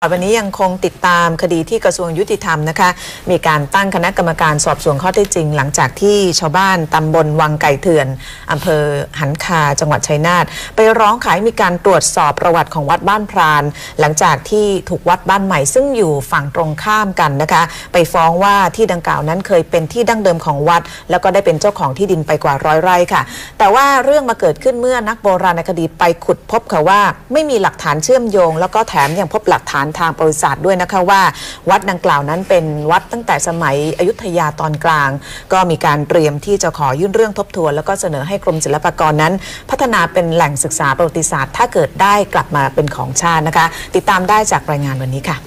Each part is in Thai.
วันนี้ยังคงติดตามคดีที่กระทรวงยุติธรรมนะคะ มีการตั้งคณะกรรมการสอบสวนข้อเท็จจริง หลังจากที่ชาวบ้านตำบลวังไก่เถื่อนอำเภอหันคาจังหวัดชัยนาทไปร้องขายมีการตรวจสอบประวัติของวัดบ้านพราน หลังจากที่ถูกวัดบ้านใหม่ซึ่งอยู่ฝั่งตรงข้ามกันนะคะ ไปฟ้องว่าที่ดังกล่าวนั้นเคยเป็นที่ดั้งเดิมของวัด แล้วก็ได้เป็นเจ้าของที่ดินไปกว่าร้อยไร่ค่ะ แต่ว่าเรื่องมาเกิดขึ้นเมื่อนักโบราณคดีไปขุดพบค่ะว่า ไม่มีหลักฐานเชื่อมโยง แล้วก็แถมยังพบหลักฐานทางประวัติศาสตร์ด้วยนะคะว่า วัดดังกล่าวนั้นเป็นวัดตั้งแต่สมัยอยุธยาตอนกลาง ก็มีการเตรียมที่จะขอยื่นเรื่องทบทวน แล้วก็เสนอให้กรมศิลปากรนั้น พัฒนาเป็นแหล่งศึกษาประวัติศาสตร์ ถ้าเกิดได้กลับมาเป็นของชาตินะคะ ติดตามได้จากรายงานวันนี้ค่ะ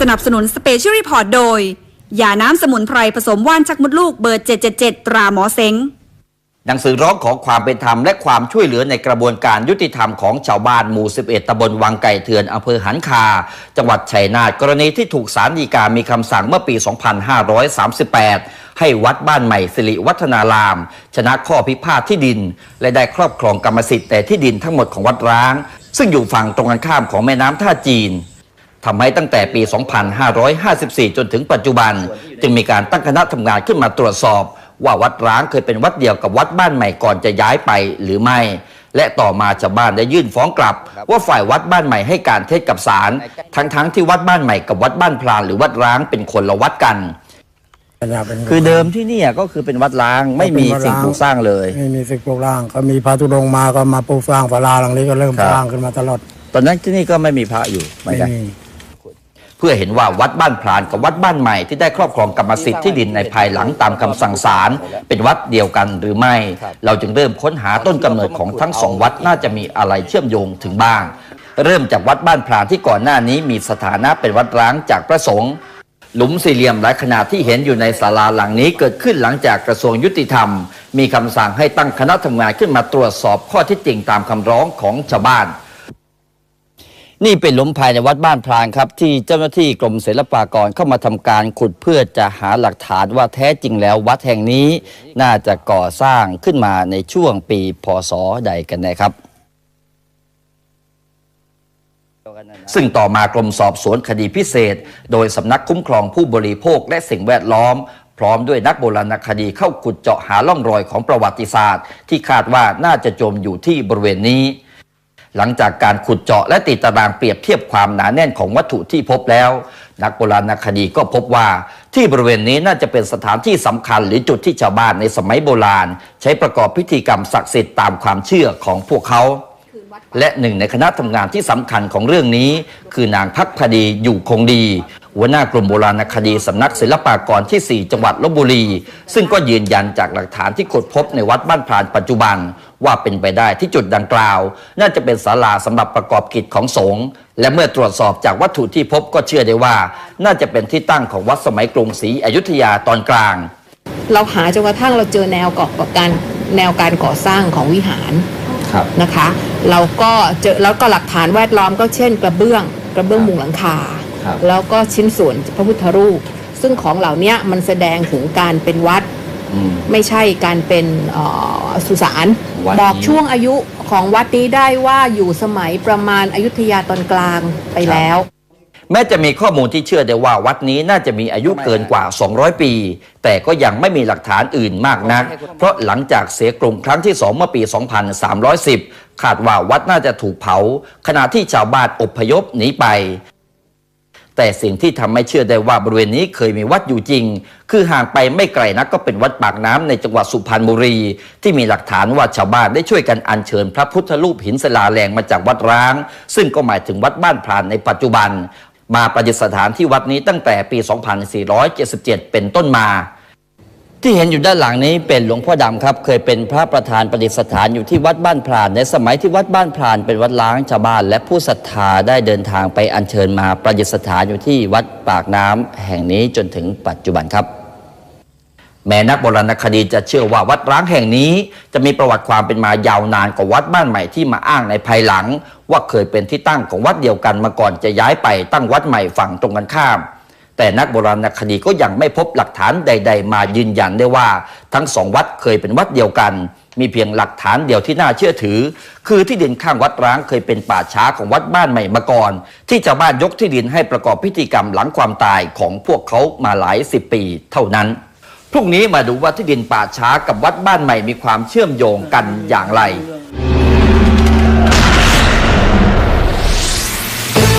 สนับสนุนสเปเชียลรีพอร์ตโดยยาน้ำสมุนไพรผสมว่านชักมดลูกเบอร์ 777 ตราหมอเซ็ง หนังสือร้องขอความเป็นธรรมและความช่วยเหลือในกระบวนการยุติธรรมของชาวบ้านหมู่ 11 ตำบลวังไก่เถื่อนอำเภอหันคา จังหวัดชัยนาทกรณีที่ถูกศาลฎีกามีคำสั่งเมื่อปี 2538 ให้วัดบ้านใหม่สิริวัฒนาราม ชนะข้อพิพาทที่ดิน และได้ครอบครองกรรมสิทธิ์แต่ที่ดินทั้งหมดของวัดร้าง ซึ่งอยู่ฝั่งตรงกันข้ามของแม่น้ำท่าจีนทำให้ตั้งแต่ปี 2554 จนถึงปัจจุบัน จึงมีการตั้งคณะทำงานขึ้นมาตรวจสอบ ว่าวัดร้างเคยเป็นวัดเดียวกับวัดบ้านใหม่ก่อนจะย้ายไปหรือไม่ และต่อมาชาวบ้านได้ยื่นฟ้องกลับ ว่าฝ่ายวัดบ้านใหม่ให้การเท็จกับศาลทั้งๆที่วัดบ้านใหม่กับวัดบ้านพลานหรือวัดร้างเป็นคนละวัดกัน คือเดิมที่เนี่ยก็คือเป็นวัดร้างไม่มีสิ่งปลูกสร้างเลยไม่มีสิ่งปลูกสร้างก็มีพระธุดงค์มาก็มาปลูกสร้างศาลาหลังนี้ก็เริ่มครับสร้างขึ้นมาตลอด ตอนนั้นที่นี่ก็ไม่มีพระอยู่เหมือนไม่กันมีเพื่อเห็นว่าวัดบ้านพรานกับวัดบ้านใหม่ที่ได้ครอบครองกรรมสิทธิ์ที่ดินในภายหลังตามคำสั่งศาลเป็นวัดเดียวกันหรือไม่ เราจึงเริ่มค้นหาต้นกำเนิดของทั้งสองวัดน่าจะมีอะไรเชื่อมโยงถึงบ้าง เริ่มจากวัดบ้านพรานที่ก่อนหน้านี้มีสถานะเป็นวัดร้างจากพระสงฆ์หลุมสี่เหลี่ยมหลายขนาดที่เห็นอยู่ในศาลาหลังนี้เกิดขึ้นหลังจากกระทรวงยุติธรรม มีคำสั่งให้ตั้งคณะทำงานขึ้นมาตรวจสอบข้อเที่จริงตามคำร้องของชาวบ้าน นี่เป็นหลุมภายในวัดบ้านพลางครับ ที่เจ้าหน้าที่กรมศิลปากรเข้ามาทำการขุดเพื่อจะหาหลักฐานว่าแท้จริงแล้ววัดแห่งนี้น่าจะก่อสร้างขึ้นมาในช่วงปีพศใดกันน่ครับซึ่งต่อมากรมสอบสวนคดีพิเศษ โดยสำนักคุ้มครองผู้บริโภคและสิ่งแวดล้อม พร้อมด้วยนักโบราณคดีเข้าขุดเจาะหาล่องรอยของประวัติศาสตร์ ที่คาดว่าน่าจะจมอยู่ที่บริเวณนี้ หลังจากการขุดเจาะและติดตารางเปรียบเทียบความหนาแน่นของวัตถุที่พบแล้ว นักโบราณคดีก็พบว่า ที่บริเวณนี้น่าจะเป็นสถานที่สำคัญหรือจุดที่ชาวบ้านในสมัยโบราณ ใช้ประกอบพิธีกรรมศักดิ์สิทธิ์ตามความเชื่อของพวกเขาและหนึ่งในคณะทำงานที่สำคัญของเรื่องนี้ คือนางพักพดีอยู่คงดี หัวหน้ากลุ่มโบราณคดีสำนักศิลปากรที่ 4 จังหวัดลบบุรี ซึ่งก็ยืนยันจากหลักฐานที่ขุดพบในวัดบ้านพรานปัจจุบัน ว่าเป็นไปได้ที่จุดดังกล่าว น่าจะเป็นศาลาสำหรับประกอบกิจของสงฆ์และเมื่อตรวจสอบจากวัตถุที่พบก็เชื่อได้ว่า น่าจะเป็นที่ตั้งของวัดสมัยกรุงศรีอยุธยาตอนกลาง เราหาจนกระทั่งเราเจอแนวก่อการแนวการก่อสร้างของวิหารครับนะคะ เราก็เจอแล้วก็หลักฐานแวดล้อมก็เช่น กระเบื้องกระเบื้องมุงหลังคาครับ แล้วก็ชิ้นส่วนพระพุทธรูป ซึ่งของเหล่านี้มันแสดงถึงการเป็นวัดอืมไม่ใช่การเป็นเอ่อสุสานวัดบอกนี้ช่วงอายุของวัดนี้ได้ว่าอยู่สมัยประมาณอายุทยาตอนกลางไปแล้วแม้จะมีข้อมูลที่เชื่อได้ว่าวัดนี้น่าจะมีอายุเกินกว่า 200 ปี แต่ก็ยังไม่มีหลักฐานอื่นมากนัก เพราะหลังจากเสียกรุงครั้งที่ 2 เมื่อปี 2310 คาดว่าวัดน่าจะถูกเผา ขณะที่ชาวบ้านอพยพหนีไป แต่สิ่งที่ทำให้เชื่อได้ว่าบริเวณนี้เคยมีวัดอยู่จริง คือห่างไปไม่ไกลนักก็เป็นวัดปากน้ำในจังหวัดสุพรรณบุรี ที่มีหลักฐานว่าชาวบ้านได้ช่วยกันอัญเชิญพระพุทธรูปหินศิลาแรงมาจากวัดร้าง ซึ่งก็หมายถึงวัดบ้านพรานในปัจจุบัน มาประดิษฐานที่วัดนี้ตั้งแต่ปี 2477 เป็นต้นมา ที่เห็นอยู่ด้านหลังนี้เป็นหลวงพ่อดำครับ เคยเป็นพระประธานประดิษฐานอยู่ที่วัดบ้านพราน ในสมัยที่วัดบ้านพราน เป็นวัดล้างชาวบ้าน และผู้ศรัทธาได้เดินทางไปอัญเชิญมาประดิษฐานอยู่ที่วัดปากน้ำแห่งนี้จนถึงปัจจุบันครับ แม้นักโบราณคดีจะเชื่อว่าวัดร้างแห่งนี้ จะมีประวัติความเป็นมายาวนานกว่าวัดบ้านใหม่ที่มาอ้างในภายหลัง ว่าเคยเป็นที่ตั้งของวัดเดียวกันมาก่อนจะย้ายไปตั้งวัดใหม่ฝั่งตรงกันข้าม แต่นักโบราณคดีก็ยังไม่พบหลักฐานใด ๆ มายืนยันได้ว่า ทั้งสองวัดเคยเป็นวัดเดียวกัน มีเพียงหลักฐานเดียวที่น่าเชื่อถือ คือที่ดินข้างวัดร้างเคยเป็นป่าช้าของวัดบ้านใหม่มาก่อน ที่ชาวบ้านยกที่ดินให้ประกอบพิธีกรรมหลังความตายของพวกเขามาหลายสิบปีเท่านั้นพรุ่งนี้มาดูว่าที่ดินป่าช้ากับวัดบ้านใหม่มีความเชื่อมโยงกันอย่างไร